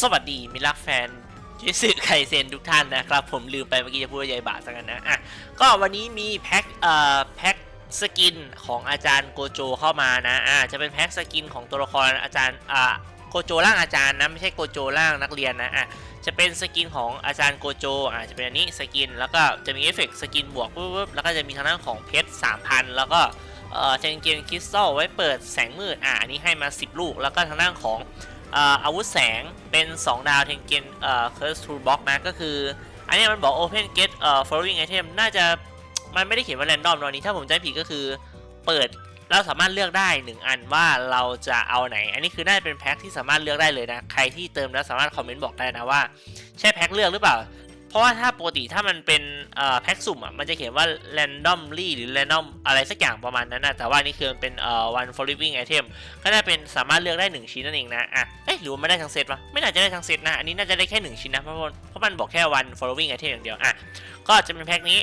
สวัสดีมิลักแฟนจิสึไคเซนทุกท่านนะครับ ผมลืมไปเมื่อกี้จะพูดยายบาสักกันนะอะก็วันนี้มีแพ็คเอ่อแพ็คสกินของอาจารย์โกโจเข้ามานะอะจะเป็นแพ็คสกินของตัวละครอาจารย์อ่าโกโจร่างอาจารย์นะไม่ใช่โกโจร่างนักเรียนนะอะจะเป็นสกินของอาจารย์โกโจอะจะเป็นอันนี้สกินแล้วก็จะมีเอฟเฟกต์สกินบวกปุ๊บแล้วก็จะมีทางด้านของเพชร3,000 แล้วก็เอ่อเทนเกนคริสตัลไว้เปิดแสงมืดอะอันนี้ให้มา 10 ลูกแล้วก็ทางด้านของ อาวุธแสงเป็น 2 ดาวเทนเกนเอ่อ Curse Toolbox นะก็คือ อันนี้มันบอก Open Get เอ่อ Following Item น่าจะมันไม่ได้เขียนว่า Random ตอนนี้ถ้าผมจำผิดก็คือเปิดเราสามารถเลือกได้ 1 อันว่าเราจะเอาไหน อันนี้คือได้เป็นแพ็คที่สามารถเลือกได้เลยนะ ใครที่เติมแล้วสามารถคอมเมนต์บอกได้นะว่า ใช่แพ็คเลือกหรือเปล่า เพราะว่าถ้าปกติถ้ามันเป็นแพ็คสุ่มอะมันจะเขียนว่า randomly หรือ random อะไรสักอย่างประมาณนั้นนะแต่ว่านี่คือมันเป็น one following item ก็ได้เป็นสามารถเลือกได้ 1 ชิ้นนั่นเองนะอะเอ๊ะหรือว่าไม่ได้ทั้งเซตวะไม่น่าจะได้ทั้งเซตนะอันนี้น่าจะได้แค่ 1 ชิ้นนะเพราะว่าเพราะมันบอกแค่ one following item อย่างเดียวอะก็จะเป็นแพ็คนี้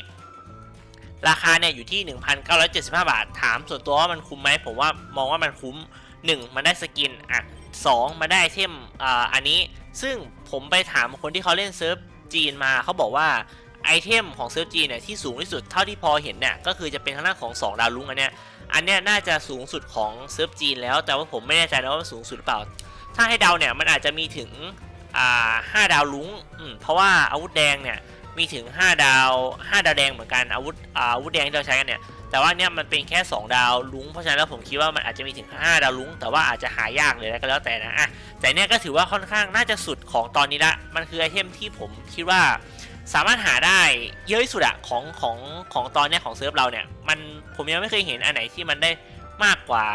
ราคาเนี่ยอยู่ที่ 1,975 บาท ถามส่วนตัวว่ามันคุ้มไหมผมว่ามองว่ามันคุ้ม 1 มันได้สกินอะ2มันได้ไอเทมอ่าอันนี้ ซึ่งผมไปถามคนที่เขาเล่นเซิร์ฟ จีนมาเขาบอกว่าไอเทมของเซิร์ฟจีนเนี่ยที่สูงที่สุดเท่าที่พอเห็นเนี่ยก็คือจะเป็นทางด้านของ 2 ดาวลุ้งอันเนี้ยอันเนี้ยน่าจะสูงสุดของเซิร์ฟจีนแล้วแต่ว่าผมไม่แน่ใจนะว่าสูงสุดหรือเปล่า ถ้าให้เดาเนี่ยมันอาจจะมีถึงอ่าห้าดาวลุ้งเพราะว่าอาวุธแดงเนี่ยมีถึง 5 ดาว 5 ดาวแดงเหมือนกันอาวุธอาวุธแดงที่เราใช้กันเนี่ย แต่ว่าเนี่ยมันเป็นแค่ 2 ดาวลุ้งเพราะฉะนั้นแล้วผมคิดว่ามันอาจจะมีถึง 5 ดาวลุ้ง แต่ว่าอาจจะหายากเลยนะก็แล้วแต่นะอะแต่เนี่ยก็ถือว่าค่อนข้างน่าจะสุดของตอนนี้ละมันคือไอเทมที่ผมคิดว่าสามารถหาได้เยอะที่สุดอะของของของตอนเนี้ยของเซิร์ฟเราเนี่ยมันผมยังไม่เคยเห็นอันไหนที่มันได้มากกว่า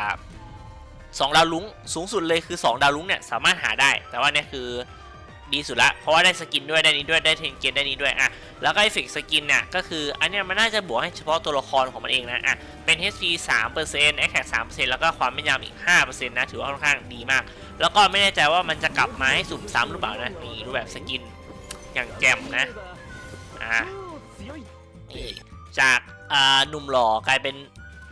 2 ดาวลุ้งสูงสุดเลยคือ 2 ดาวลุ้งเนี่ยสามารถหาได้ แต่ว่าเนี่ยคือ ดีสุดละ เพราะว่าได้สกินด้วยได้นี้ด้วยได้เทนเกนได้นี้ด้วยอะแล้วก็ไอฟิกสกินเนี่ยก็คืออันเนี้ยมันน่าจะบวกให้เฉพาะตัวละครของมันเองนะอะเป็น HP 3% Attack 3%แล้วก็ความแม่นยำอีก 5%นะถือว่าค่อนข้างดีมาก แล้วก็ไม่แน่ใจว่ามันจะกลับมาให้สุ่มซ้ำหรือเปล่านะนี่รูปแบบสกินอย่างแจ่มนะอะจากอ่าหนุ่มหล่อกลายเป็น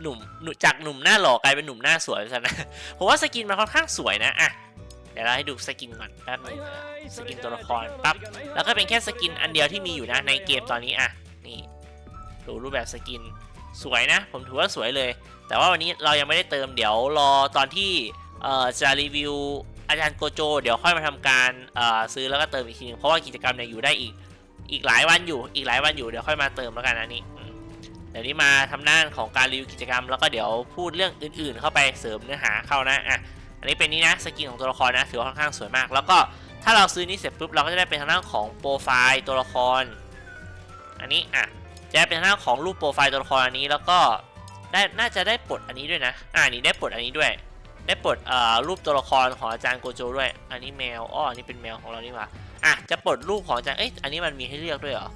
หนุ่มจากหนุ่มหน้าหล่อกลายเป็นหนุ่มหน้าสวยซะนะผมว่าสกินมันค่อนข้างสวยนะอะ ดี๋ยวเราให้ดูสกินก่อนแป๊บนึงนะสกินตัวละครปั๊บแล้วก็เป็นแค่สกินอันเดียวที่มีอยู่นะในเกมตอนนี้อะนี่ดูรูปแบบสกินสวยนะ ผมถือว่าสวยเลย แต่ว่าวันนี้เรายังไม่ได้เติมเดี๋ยวรอตอนที่เอ่อจะรีวิวอาจารย์โกโจ เดี๋ยวค่อยมาทำการเอ่อซื้อแล้วก็เติมอีกทีนึงเพราะว่ากิจกรรมเนี่ยอยู่ได้อีกอีกหลายวันอยู่อีกหลายวันอยู่เดี๋ยวค่อยมาเติมแล้วกันนะนี่อืมเดี๋ยวนี้มาทำหน้านของการรีวิวกิจกรรม แล้วก็เดี๋ยวพูดเรื่องอื่นๆ เข้าไปเสริมเนื้อหาเข้านะอะ อันนี้เป็นนี่นะสกินของตัวละครนะถือว่าค่อนข้างสวยมาก แล้วก็ถ้าเราซื้อนี้เสร็จปุ๊บเราก็จะได้เป็นทางด้านของโปรไฟล์ตัวละคร อันนี้อะจะได้เป็นทางด้านของรูปโปรไฟล์ตัวละครอันนี้แล้วก็ได้น่าจะได้ปลดอันนี้ด้วยนะอ่านี่ได้ปลดอันนี้ด้วย ได้ปลดเอ่อรูปตัวละครของอาจารย์โกโจด้วย อันนี้แมวอ้ออันนี้เป็นแมวของเรานี่หว่าอะจะปลดรูปของอาจารย์เอ๊ะอันนี้มันมีให้เลือกด้วยเหรอ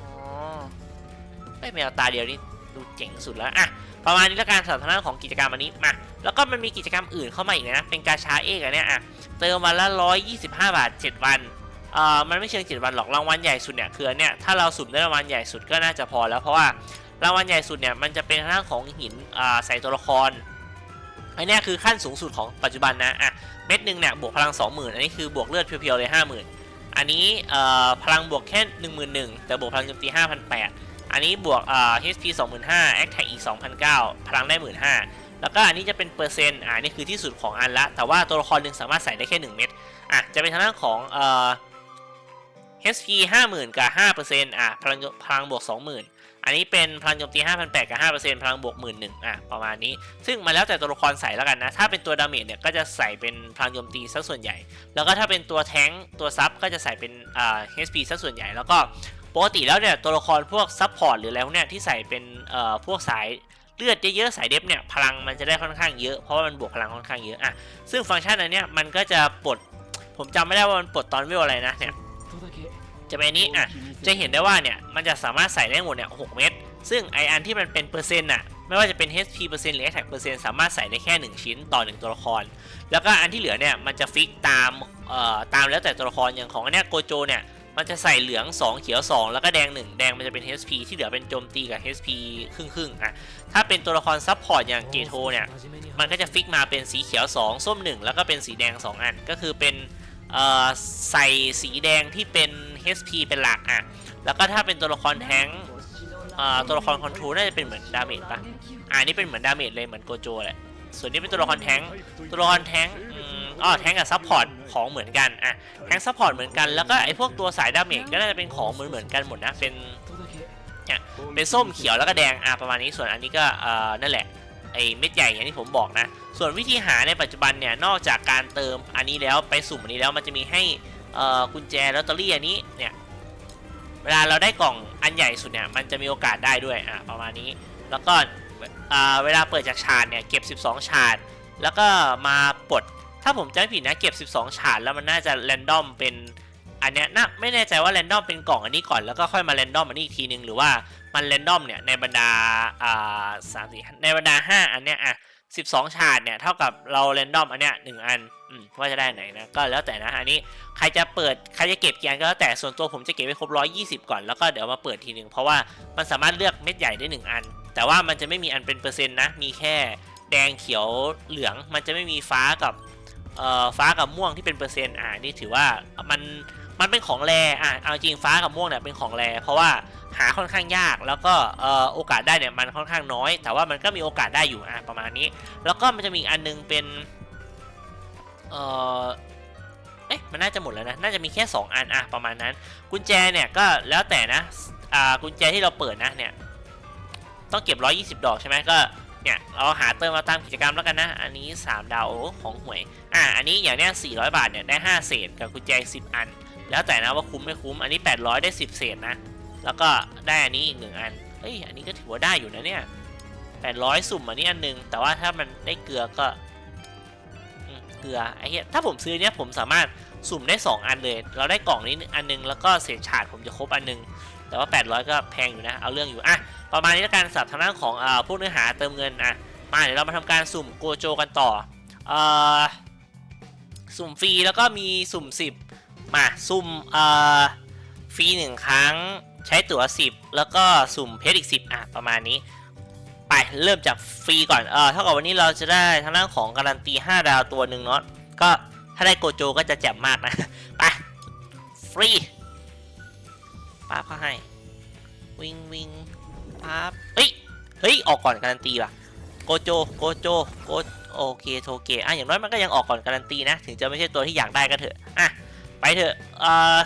อ๋อไอ้แมวตาเดียวนี่ดูเจ๋งสุดแล้วอะ ประมาณนี้ล้วกันสำหรับทางด้านของกิจกรรมอันนี้มาแล้วก็มันมีกิจกรรมอื่นเข้ามาอีกนะเป็นกาชาเอกอันเนี้ยอะเติมวันละ125 บาท 7 วันเอ่อมันไม่เชิง7วันหรอกรางวัลใหญ่สุดเนี่ยคืออันเนี้ยถ้าเราสุ่มได้รางวัลใหญ่สุดก็น่าจะพอแล้วเพราะว่ารางวัลใหญ่สุดเนี่ยมันจะเป็นทางด้านของหินอ่าใส่ตัวละครอันเนี้ยคือขั้นสูงสุดของปัจจุบันนะอะเม็ดหนึ่งเนี่ยบวกพลัง 20,000 อันนี้คือบวกเลือดเพียวๆเลย 50,000 อันนี้เอ่อพลังบวกแค่ 11,000 แต่บวกพลังโจมตี 5,800 อันนี้บวกเอ่อ HP 25,000 Attack อีก2,900พลังได้ 15,000 แล้วก็อันนี้จะเป็นเปอร์เซ็นต์อ่านี่คือที่สุดของอันละ แต่ว่าตัวละครหนึ่งสามารถใส่ได้แค่ 1 เม็ดอะจะเป็นทางด้านของเอ่อ HP 50,000 กับ 5%อะพลังพลังบวก 20,000 อันนี้เป็นพลังโจมตี 5,800 กับ 5%พลังบวก 11,000อะประมาณนี้ ซึ่งมันแล้วแต่ตัวละครใส่แล้วกันนะ ถ้าเป็นตัวดาเมจเนี่ยก็จะใส่เป็นพลังโจมตีซะส่วนใหญ่ แล้วก็ถ้าเป็นตัวแท้งค์ตัวซับก็จะใส่เป็นอ่า HP ซะส่วนใหญ่ แล้วก็ ปกติแล้วเนี่ยตัวละครพวกซับพอร์ตหรืออะไรพวกเนี้ยที่ใส่เป็นเอ่อพวกสายเลือดเยอะๆสายเดฟเนี่ยพลังมันจะได้ค่อนข้างเยอะเพราะว่ามันบวกพลังค่อนข้างเยอะอะซึ่งฟังก์ชันอันเนี้ยมันก็จะปลดผมจำไม่ได้ว่ามันปลดตอนเวลอะไรนะเนี่ยจะเป็นนี้อะจะเห็นได้ว่าเนี่ยมันจะสามารถใส่ได้หมดเนี่ย6เม็ดซึ่งไออันที่มันเป็นเปอร์เซ็นต์น่ะไม่ว่าจะเป็น HP เปอร์เซ็นต์หรือ Attack เปอร์เซ็นต์สามารถใส่ได้แค่ 1 ชิ้นต่อ 1 ตัวละคร แล้วก็อันที่เหลือเนี่ยมันจะฟิกตามเอ่อตามแล้วแต่ตัวละครอย่างของอันเนี้ยโกโจเนี่ย มันจะใส่เหลือง 2 เขียว 2 แล้วก็แดง 1 แดงมันจะเป็น HP ที่เหลือเป็นโจมตีกับ HP ครึ่งครึ่งๆอะถ้าเป็นตัวละครซับพอร์ตอย่างเกโทเนี่ยมันก็จะฟิกมาเป็นสีเขียว 2 ส้ม 1 แล้วก็เป็นสีแดง 2 อัน ก็คือเป็นเอ่อใส่สีแดงที่เป็น HP เป็นหลักอะแล้วก็ถ้าเป็นตัวละครแท้งเอ่อตัวละครคอนโทรลน่าจะเป็นเหมือนดาเมจปะอ่านี่เป็นเหมือนดาเมจเลยเหมือนโกโจแหละส่วนนี้เป็นตัวละครแท้งตัวละครแท้ง อ๋อแทงกับซัพพอร์ตของเหมือนกันอะแทงซัพพอร์ตเหมือนกันแล้วก็ไอ้พวกตัวสายดาเมจก็น่าจะเป็นของเหมือนเหมือนกันหมดนะเป็นเป็นส้มเขียวแล้วก็แดงอะประมาณนี้ส่วนอันนี้ก็เอ่อนั่นแหละไอ้เม็ดใหญ่อย่างที่ผมบอกนะ ส่วนวิธีหาในปัจจุบันเนี่ยนอกจากการเติมอันนี้แล้วไปสุ่มอันนี้แล้วมันจะมีให้เอ่อกุญแจลอตเตอรี่อันนี้เนี่ยเวลาเราได้กล่องอันใหญ่สุดเนี่ยมันจะมีโอกาสได้ด้วยอะประมาณนี้ แล้วก็อ่าเวลาเปิดจากชาดเนี่ยเก็บ 12 ชาดแล้วก็มาปลด ถ้าผมจำไม่ผิดนะเก็บ 12ชาร์ดแล้วมันน่าจะแรนดอมเป็นอันเนี้ยน่าไม่แน่ใจว่าแรนดอมเป็นกล่องอันนี้ก่อนแล้วก็ค่อยมาแรนดอมอันนี้อีกทีนึงหรือว่ามันแรนดอมเนี่ยในบรรดาอ่าสามสี่ในบรรดา 5 อันเนี้ยอะ12ชาร์ดเนี่ยเท่ากับเราแรนดอมอันเนี้ยหนึ่งอันอืมว่าจะได้ไหนนะก็แล้วแต่นะอันนี้ใครจะเปิดใครจะเก็บกี่อันก็แล้วแต่ส่วนตัวผมจะเก็บไว้ครบ120ก่อนแล้วก็เดี๋ยวมาเปิดทีนึงเพราะว่ามันสามารถเลือกเม็ดใหญ่ได้1อัน แต่ว่ามันจะไม่มีอันเป็นเปอร์เซ็นต์นะมีแค่แดงเขียวเหลืองมันจะไม่มีฟ้ากับ ฟ้ากับม่วงที่เป็นเปอร์เซ็นต์อ่านี่ถือว่ามันมันเป็นของแรอะเอาจริงฟ้ากับม่วงเนี่ยเป็นของแรเพราะว่าหาค่อนข้างยาก แล้วก็โอกาสได้เนี่ยมันค่อนข้างน้อย แต่ว่ามันก็มีโอกาสได้อยู่อะประมาณนี้ แล้วก็มันจะมีอันนึงเป็นเออเอ๊ะมันน่าจะหมดแล้วนะน่าจะมีแค่ 2 อันอะประมาณนั้น กุญแจเนี่ยก็แล้วแต่นะอ่ากุญแจที่เราเปิดนะเนี่ยต้องเก็บ 120 ดอกใช่ไหมก็ เนี่ยเราหาเติมมาตามกิจกรรมแล้วกันนะ อันนี้ 3 ดาวของหวย อ่า อันนี้อย่างเนี้ย400 บาทเนี่ยได้ 5 เศษกับกุญแจ10 อัน แล้วแต่นะว่าคุ้มไม่คุ้ม อันนี้ 800 ได้ 10 เศษนะ แล้วก็ได้อันนี้อีกหนึ่งอัน เฮ้ย อันนี้ก็ถือว่าได้อยู่นะเนี่ย 800 สุ่มอันนี้อันหนึง แต่ว่าถ้ามันได้เกลือก็เกลือ ไอ้เหี้ย ถ้าผมซื้อเนี้ยผมสามารถสุ่มได้ 2 อันเลย เราได้กล่องนี้อันนึง แล้วก็เศษฉาดผมจะครบอันนึง แต่ว่า 800 ก็แพงอยู่นะ เอาเรื่องอยู่ อะ ประมาณนี้แล้วกันสับทางด้านของอ่าพวกเนื้อหาเติมเงิน อะ มาเดี๋ยวเรามาทำการสุ่มโกโจกันต่อเอ่อสุ่มฟรีแล้วก็มีสุ่ม 10 มาสุ่มเอ่อฟรีหนึ่งครั้งใช้ตั๋ว 10 แล้วก็สุ่มเพชรอีก 10 อะ ประมาณนี้ ไปเริ่มจากฟรีก่อน เออเท่ากับวันนี้เราจะได้ทางด้านของการันตี 5 ดาวตัวหนึ่งเนาะ ก็ถ้าได้โกโจก็จะแจ่มมากนะ ไป ฟรี ป้าบเขาให้ วิงวิงป้าบเฮ้ย เฮ้ย ออกก่อนการันตีว่ะ โกโจ โกโจ โกโอเคโทเกะอะอย่างน้อยมันก็ยังออกก่อนการันตีนะ ถึงจะไม่ใช่ตัวที่อยากได้ก็เถอะ อะ ไปเถอะ เอ่อ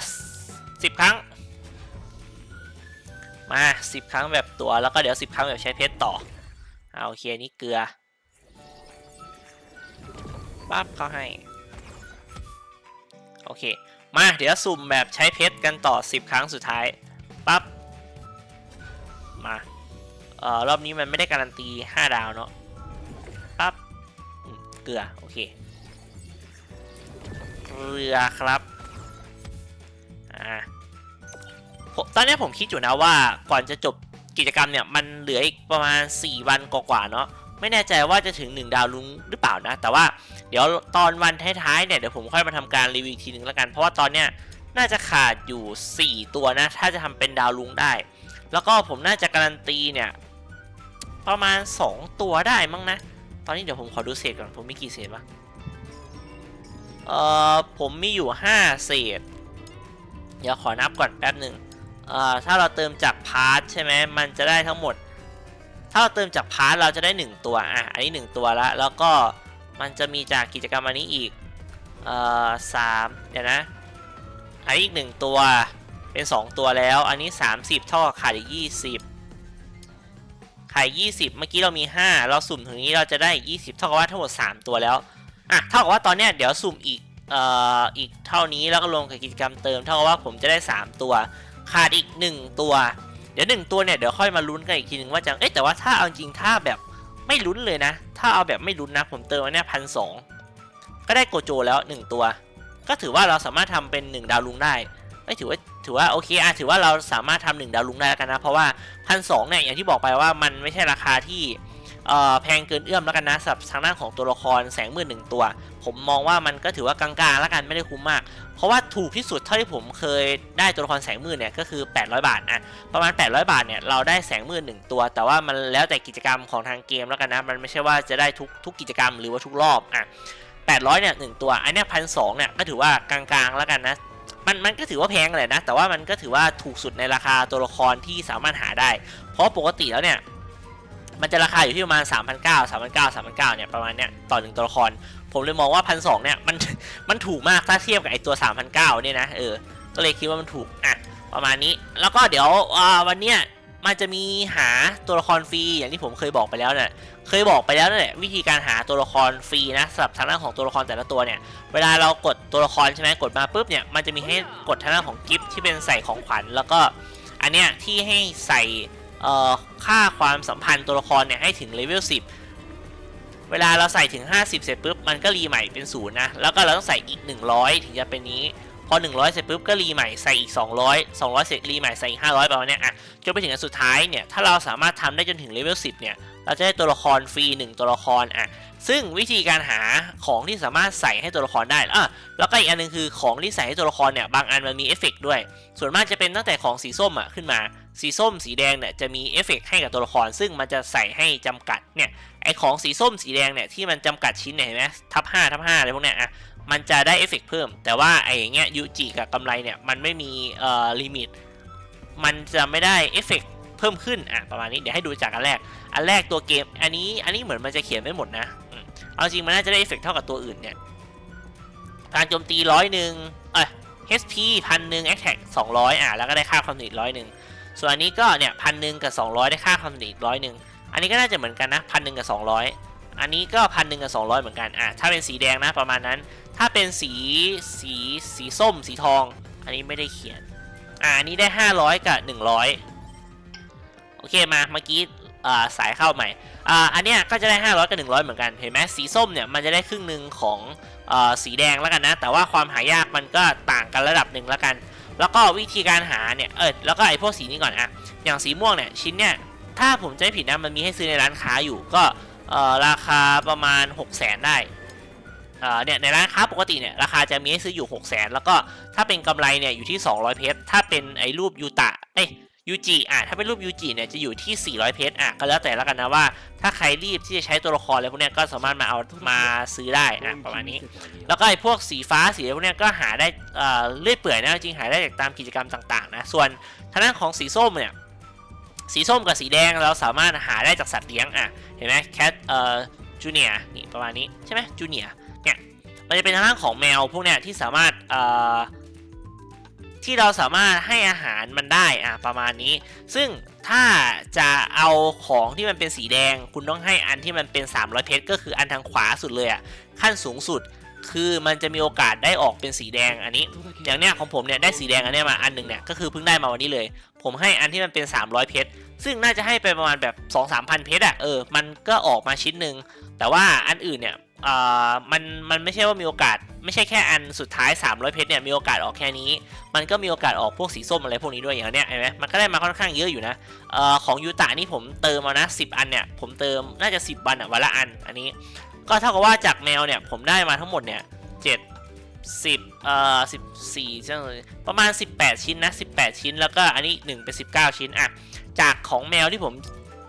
สิบครั้ง มาสิบครั้งแบบตัว แล้วก็เดี๋ยวสิบครั้งแบบใช้เพชรต่อเอาโอเคนนี่เกลือปั๊บเขาให้ โอเค มาเดี๋ยวสุ่มแบบใช้เพชรกันต่อ 10 ครั้งสุดท้าย ปั๊บ มาเอ่อรอบนี้มันไม่ได้การันตี 5 ดาวเนาะ ปั๊บ เกลือ โอเค เกลือครับ อ่าตอนนี้ผมคิดอยู่นะว่าก่อนจะจบกิจกรรมเนี่ย มันเหลืออีกประมาณ 4 วันกว่าๆเนาะไม่แน่ใจว่าจะถึง 1 ดาวลุงหรือเปล่านะ แต่ว่า เดี๋ยวตอนวันท้ายๆเนี่ยเดี๋ยวผมค่อยมาทำการรีวิวทีหนึ่งแล้วกัน เพราะว่าตอนเนี้ยน่าจะขาดอยู่ 4 ตัวนะ ถ้าจะทำเป็นดาวลุงได้ แล้วก็ผมน่าจะการันตีเนี่ยประมาณ 2 ตัวได้มั้งนะ ตอนนี้เดี๋ยวผมขอดูเศษก่อนผมมีกี่เศษวะเอ่อผมมีอยู่ 5 เศษ เดี๋ยวขอนับก่อนแป๊บหนึ่งเอ่อถ้าเราเติมจากพาร์ทใช่ไหมมันจะได้ทั้งหมด ถ้าเราเติมจากพาร์ทเราจะได้ 1 ตัวอะอันนี้ 1 ตัวละแล้วก็ มันจะมีจากกิจกรรมอันนี้อีก เอ่อสามเดี๋ยวนะ อันนี้อีก1ตัว เป็น2ตัวแล้ว อันนี้30เท่ากับขาดอีก20ขาดอีก20 เมื่อกี้เรามี 5 เราสุ่มถึงนี้เราจะได้อีก20 เท่ากับว่าทั้งหมด 3 ตัวแล้ว อะ เท่ากับว่าตอนเนี้ยเดี๋ยวสุ่มอีก เอ่อ อีกเท่านี้แล้วก็รวมกับกิจกรรมเติม เท่ากับว่าผมจะได้ 3 ตัว ขาดอีก 1 ตัว เดี๋ยว 1 ตัวเนี่ยเดี๋ยวค่อยมาลุ้นกันอีกทีนึงว่าจะ เอ๊ะแต่ว่าถ้าเอาจริงถ้าแบบ ไม่ลุ้นเลยนะ ถ้าเอาแบบไม่ลุ้นนะ ผมเติมอันเนี้ยพันสองก็ได้โกโจแล้ว 1 ตัว ก็ถือว่าเราสามารถทำเป็น 1 ดาวลุงได้ไม่ถือว่าถือว่าโอเคอะถือว่าเราสามารถทำหนึ่งดาวลุงได้แล้วกันนะ เพราะว่าพันสองเนี่ยอย่างที่บอกไปว่ามันไม่ใช่ราคาที่ แพงเกินเอื้อมแล้วกันนะสำหรับทางด้านของตัวละครแสงมืดหนึ่งตัว ผมมองว่ามันก็ถือว่ากลางๆแล้วกันไม่ได้คุ้มมาก เพราะว่าถูกที่สุดเท่าที่ผมเคยได้ตัวละครแสงมืดเนี่ยก็คือ 800 บาทอะประมาณ 800 บาทเนี่ยเราได้แสงมืดหนึ่งตัว แต่ว่ามันแล้วแต่กิจกรรมของทางเกมแล้วกันนะมันไม่ใช่ว่าจะได้ทุกทุกกิจกรรมหรือว่าทุกรอบอะ800เนี่ยหนึ่งตัวอันเนี้พันสองเนี่ยก็ถือว่ากลางๆแล้วกันนะมันมันก็ถือว่าแพงเลยนะ แต่ว่ามันก็ถือว่าถูกสุดในราคาตัวละครที่สามารถหาได้ เพราะปกติแล้วเนี่ย มันจะราคาอยู่ที่ประมาณ 3 9 0 0 3 9 0 0 3 9 0 0เนี่ยประมาณเนี้ยต่อหนึ่งตัวละคร ผมเลยมองว่าพันสเนี่ยมันมันถูกมากถ้าเทียบกับไอตัว 3 9 0 0เนี่ยนะเออก็เลยคิดว่ามันถูกอะประมาณนี้แล้วก็เดี๋ยวอ่าวันเนี้ยมันจะมีหาตัวละครฟรีอย่างที่ผมเคยบอกไปแล้วเนี่ยเคยบอกไปแล้วนั่นแหละวิธีการหาตัวละครฟรีนะสำหรับทางด้านของตัวละครแต่ละตัวเนี่ยเวลาเรากดตัวละครใช่ไหมกดมาปุ๊บเนี่ยมันจะมีให้กดทางด้านของกิฟต์ที่เป็นใส่ของขวัญแล้วก็อันเนี้ยที่ให้ใส่ ค่าความสัมพันธ์ตัวละครเนี่ยให้ถึงเลเวล10 เวลาเราใส่ถึง 50 เสร็จปุ๊บมันก็รีใหม่เป็นศูนย์นะ แล้วก็เราต้องใส่อีก 100 ถึงจะเป็นนี้ พอ 100 เสร็จปุ๊บก็รีใหม่ใส่อีก 200 200 เสร็จรีใหม่ใส่อีก 500 ประมาณนี้อะจนไปถึงอันสุดท้ายเนี่ยถ้าเราสามารถทำได้จนถึงเลเวล10 เนี่ยเราจะได้ตัวละครฟรี 1 ตัวละครอะซึ่งวิธีการหาของที่สามารถใส่ให้ตัวละครได้อะแล้วก็อีกอันหนึงคือของที่ใส่ให้ตัวละครเนี่ยบางอันมันมีเอฟเฟกด้วย ส่วนมากจะเป็นตั้งแต่ของสีส้มอะขึ้นมา สีส้มสีแดงเนี่ยจะมีเอฟเฟกต์ให้กับตัวละคร ซึ่งมันจะใส่ให้จำกัดเนี่ยไอของสีส้มสีแดงเนี่ยที่มันจำกัดชิ้นเนี่ยเห็นไหมทับ5ทับ5อะไรพวกเนี้ยอะมันจะได้เอฟเฟกต์เพิ่ม แต่ว่าไออย่างเงี้ยยูจิกับกำไรเนี่ยมันไม่มีเอ่อลิมิตมันจะไม่ได้เอฟเฟกต์เพิ่มขึ้นอะประมาณนี้เดี๋ยวให้ดูจากอันแรก อันแรกตัวเกมอันนี้อันนี้เหมือนมันจะเขียนไม่หมดนะเอาจริงมันน่าจะได้เอฟเฟกต์เท่ากับตัวอื่นเนี่ยการโจมตีร้อยหนึ่งเอ้ย HP พันหนึ่ง Attack สองร้อยอะ แล้วก็ได้ค่าความสนิทร้อยหนึ่ง ส่วนอันนี้ก็เนี่ยพันหนึ่งกับสองร้อยได้ค่าความสนิทร้อยหนึ่งอันนี้ก็น่าจะเหมือนกันนะพันหนึ่งกับสองร้อยอันนี้ก็พันหนึ่งกับสองร้อยเหมือนกันอะถ้าเป็นสีแดงนะประมาณนั้น ถ้าเป็นสีสีสีส้มสีทอง อันนี้ไม่ได้เขียนอะอันนี้ได้ห้าร้อยกับหนึ่งร้อยโอเคมาเมื่อกี้อ่าสายเข้าใหม่อ่าอันเนี้ยก็จะได้ 500 กับ 100 เหมือนกันเห็นไหมสีส้มเนี่ยมันจะได้ครึ่งหนึ่งของอ่าสีแดงแล้วกันนะ แต่ว่าความหายากมันก็ต่างกันระดับหนึ่งแล้วกัน แล้วก็วิธีการหาเนี่ยเออแล้วก็ไอ้พวกสีนี้ก่อนอะอย่างสีม่วงเนี่ยชิ้นเนี่ยถ้าผมจะไม่ผิดนะมันมีให้ซื้อในร้านค้าอยู่ก็เอ่อราคาประมาณ 6 0 0 0 0ได้เอ่อเนี่ยในร้านค้าปกติเนี่ยราคาจะมีให้ซื้ออยู่ 6 0 0 0 0แล้วก็ถ้าเป็นกำไรเนี่ยอยู่ที่ 200 เพชรถ้าเป็นไอ้รูปยูตะเอ้ย ยูจิอะถ้าเป็นรูปยูจิเนี่ยจะอยู่ที่ 400 เพชรอะก็แล้วแต่แล้วกันนะว่า ถ้าใครรีบที่จะใช้ตัวละครอะไรพวกเนี้ยก็สามารถมาเอามาซื้อได้อะประมาณนี้ แล้วก็ไอ้พวกสีฟ้าสีอะไรพวกเนี้ยก็หาได้เอ่อเลื่อยเปื่อยนะจริงๆหาได้จากตามกิจกรรมต่างๆนะส่วนทางด้านของสีส้มเนี่ยสีส้มกับสีแดงเราสามารถหาได้จากสัตว์เลี้ยงอะเห็นไหมแคทเอ่อจูเนียนี่ประมาณนี้ใช่ไหมจูเนียเนี่ยมันจะเป็นทางด้านของแมวพวกเนี้ยที่สามารถเอ่อ ที่เราสามารถให้อาหารมันได้อะประมาณนี้ ซึ่งถ้าจะเอาของที่มันเป็นสีแดง คุณต้องให้อันที่มันเป็น 300 เพชรก็คืออันทางขวาสุดเลยอะขั้นสูงสุดคือมันจะมีโอกาสได้ออกเป็นสีแดงอันนี้ อย่างเนี้ยของผมเนี่ยได้สีแดงอันเนี้ยมาอันหนึ่งเนี่ยก็คือเพิ่งได้มาวันนี้เลย ผมให้อันที่มันเป็น 300 เพชรซึ่งน่าจะให้ไปประมาณแบบ 2-3พันเพชรอะเออมันก็ออกมาชิ้นหนึ่งแต่ว่าอันอื่นเนี่ย อ่อมันมันไม่ใช่ว่ามีโอกาส ไม่ใช่แค่อันสุดท้าย 300 เพชรเนี่ยมีโอกาสออกแค่นี้ มันก็มีโอกาสออกพวกสีส้มอะไรพวกนี้ด้วยอย่างเนี้ยเห็นไหมมันก็ได้มาค่อนข้างเยอะอยู่นะเอ่อของยูตะนี่ผมเติมมานะ 10 อันเนี่ยผมเติมน่าจะ 10 วันอะวันละอันอันนี้ ก็เท่ากับว่าจากแมวเนี่ยผมได้มาทั้งหมดเนี่ย7 10เอ่อ14จังเลยประมาณ 18 ชิ้นนะ18 ชิ้นแล้วก็อันนี้1เป็น19 ชิ้นอะจากของแมวที่ผม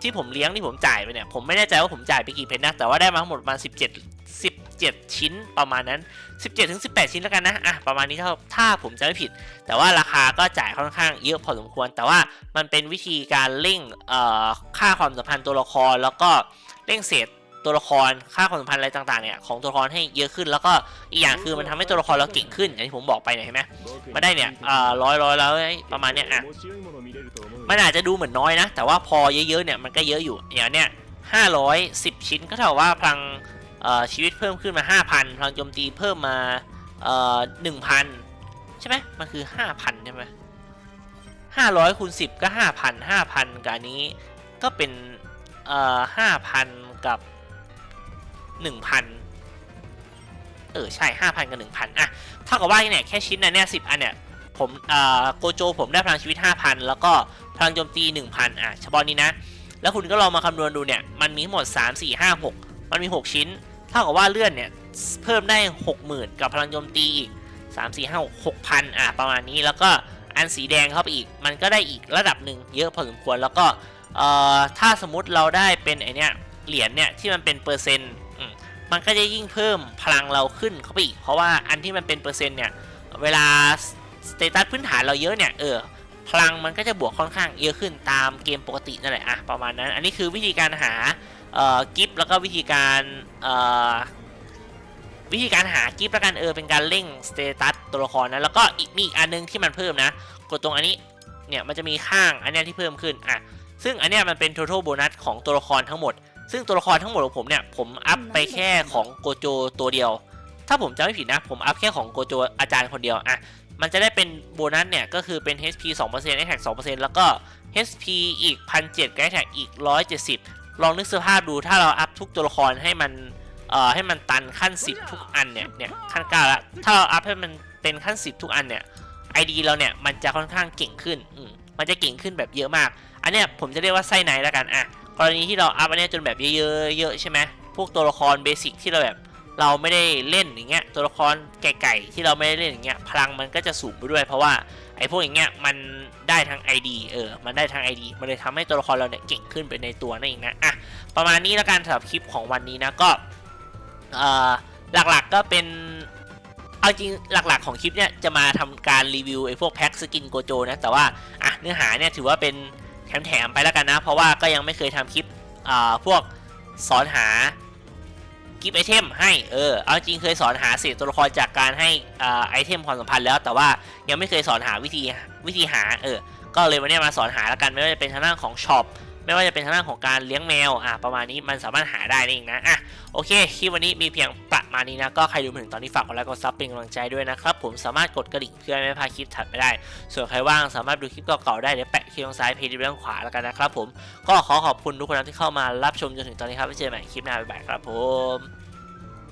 ที่ผมเลี้ยงที่ผมจ่ายไปเนี่ยผมไม่แน่ใจว่าผมจ่ายไปกี่เพชรนะแต่ว่าได้มาทั้งหมดประมาณ17 17 ชิ้นประมาณนั้น 17ถึง18 ชิ้นแล้วกันนะอะประมาณนี้ถ้าถ้าผมจะไม่ผิด แต่ว่าราคาก็จ่ายค่อนข้างเยอะพอสมควร แต่ว่ามันเป็นวิธีการเร่งเอ่อค่าความสัมพันธ์ตัวละคร แล้วก็เร่งเศษตัวละครค่าความสัมพันธ์อะไรต่างๆเนี่ยของตัวละครให้เยอะขึ้น แล้วก็อีกอย่างคือมันทำให้ตัวละครเราเก่งขึ้นอย่างที่ผมบอกไปเนี่ยเห็นไหมมาได้เนี่ยอ่าร้อยร้อยแล้วประมาณเนี้ยอะมันอาจจะดูเหมือนน้อยนะ แต่ว่าพอเยอะๆเนี่ยมันก็เยอะอยู่อย่างเนี้ย510ชิ้นก็เท่ากับว่าพลัง ชีวิตเพิ่มขึ้นมา 5,000 พลังโจมตีเพิ่มมาเอ่อ1,000ใช่ไหมมันคือ 5,000 ใช่ไหม500คูณ10ก็5,000 5,000กับอันนี้ก็เป็นเอ่อ5,000กับ1,000เออใช่5,000กับ1,000อะเท่ากับว่าเนี่ยแค่ชิ้นนั้นเนี่ย10อันเนี่ยผมเอ่อโกโจผมได้พลังชีวิต5,000แล้วก็พลังโจมตี1,000อะเฉพาะนี้นะ แล้วคุณก็ลองมาคำนวณดูเนี่ย มันมีทั้งหมด3 4 5 6มันมี6ชิ้น เท่ากับว่าเลื่อนเนี่ยเพิ่มได้ 60,000 กับพลังโจมตีอีก 3 4 5 6 6,000อะประมาณนี้แล้วก็อันสีแดงเข้าไปอีก มันก็ได้อีกระดับหนึ่งเยอะพอสมควรแล้วก็เอ่อถ้าสมมติเราได้เป็นไอเนี้ยเหรียญเนี่ยที่มันเป็นเปอร์เซ็นต์มันก็จะยิ่งเพิ่มพลังเราขึ้นเข้าไปอีก เพราะว่าอันที่มันเป็นเปอร์เซ็นต์เนี่ยเวลาสเตตัสพื้นฐานเราเยอะเนี่ยเออพลังมันก็จะบวกค่อนข้างเยอะขึ้นตามเกมปกตินั่นแหละอะประมาณนั้น อันนี้คือวิธีการหา กิฟต์แล้วก็วิธีการวิธีการหากิฟต์แล้วกันเออเป็นการเร่งสเตตัสตัวละครนะแล้วก็อีกมีอีกอันนึงที่มันเพิ่มนะ กดตรงอันนี้เนี่ยมันจะมีข้างอันนี้ที่เพิ่มขึ้นอะซึ่งอันนี้มันเป็น total bonus ของตัวละครทั้งหมด ซึ่งตัวละครทั้งหมดของผมเนี่ยผมอัพไปแค่ของโกโจตัวเดียว ถ้าผมจำไม่ผิดนะผมอัพแค่ของโกโจอาจารย์คนเดียวอะมันจะได้เป็นโบนัสเนี่ยก็คือเป็น HP 2% Attack 2%แล้วก็ HP อีก 1,700กับ Attack อีก 170 ลองนึกสภาพดูถ้าเราอัพทุกตัวละครให้มันเอ่อให้มันตันขั้น 10 ทุกอันเนี่ยเนี่ยขั้น9แล้วถ้าเราอัพให้มันเป็นขั้น 10 ทุกอันเนี่ย ID เราเนี่ยมันจะค่อนข้างเก่งขึ้นอืมมันจะเก่งขึ้นแบบเยอะมาก อันเนี้ยผมจะเรียกว่าไส้ในแล้วกันอะกรณีที่เราอัพอันเนี้ยจนแบบเยอะๆเยอะใช่ไหมพวกตัวละครเบสิกที่เราแบบเราไม่ได้เล่นอย่างเงี้ยตัวละครไก่ๆที่เราไม่ได้เล่นอย่างเงี้ยพลังมันก็จะสูงไปด้วย เพราะว่า ไอ้พวกอย่างเงี้ยมันได้ทั้ง ID เออ มันได้ทั้ง ID มันเลยทำให้ตัวละครเราเนี่ยเก่งขึ้นไปในตัวนั่นเองนะ อะ ประมาณนี้แล้วกันสำหรับคลิปของวันนี้นะก็เอ่อหลักๆก็เป็นเอาจริงหลักๆของคลิปเนี่ยจะมาทำการรีวิวไอ้พวกแพ็คสกินโกโจนะ แต่ว่าอะเนื้อหาเนี่ยถือว่าเป็นแถมๆไปแล้วกันนะ เพราะว่าก็ยังไม่เคยทำคลิปอ่าพวกสอนหา กิฟต์ไอเทมให้เออเอาจริงเคยสอนหาเศษตัวละครจากการให้อ่าไอเทมความสัมพันธ์แล้ว แต่ว่ายังไม่เคยสอนหาวิธีวิธีหาเออก็เลยวันนี้มาสอนหาแล้วกันไม่ว่าจะเป็นทางด้านของช็อป ไม่ว่าจะเป็นทางด้านของการเลี้ยงแมวอะประมาณนี้มันสามารถหาได้นั่เองนะอะโอเคคลิปวันนี้มีเพียงประมาณนี้นะก็ใครดูมาถึงตอนนี้ฝากกดไลค์กดซับเป็นกำลังใจด้วยนะครับผมสามารถกดกระดิ่งเพื่อไม่ให้พลาดคลิปถัดไปได้ ส่วนใครว่างสามารถดูคลิปเก่าๆได้เดี๋ยวแปะคลิปทางซ้ายเพจด้านขวาแล้วกันนะครับผมก็ขอขอบคุณทุกคนที่เข้ามารับชมจนถึงตอนนี้ครับไว้เจอกันใหม่คลิปหน้าบ๊ายบายครับผม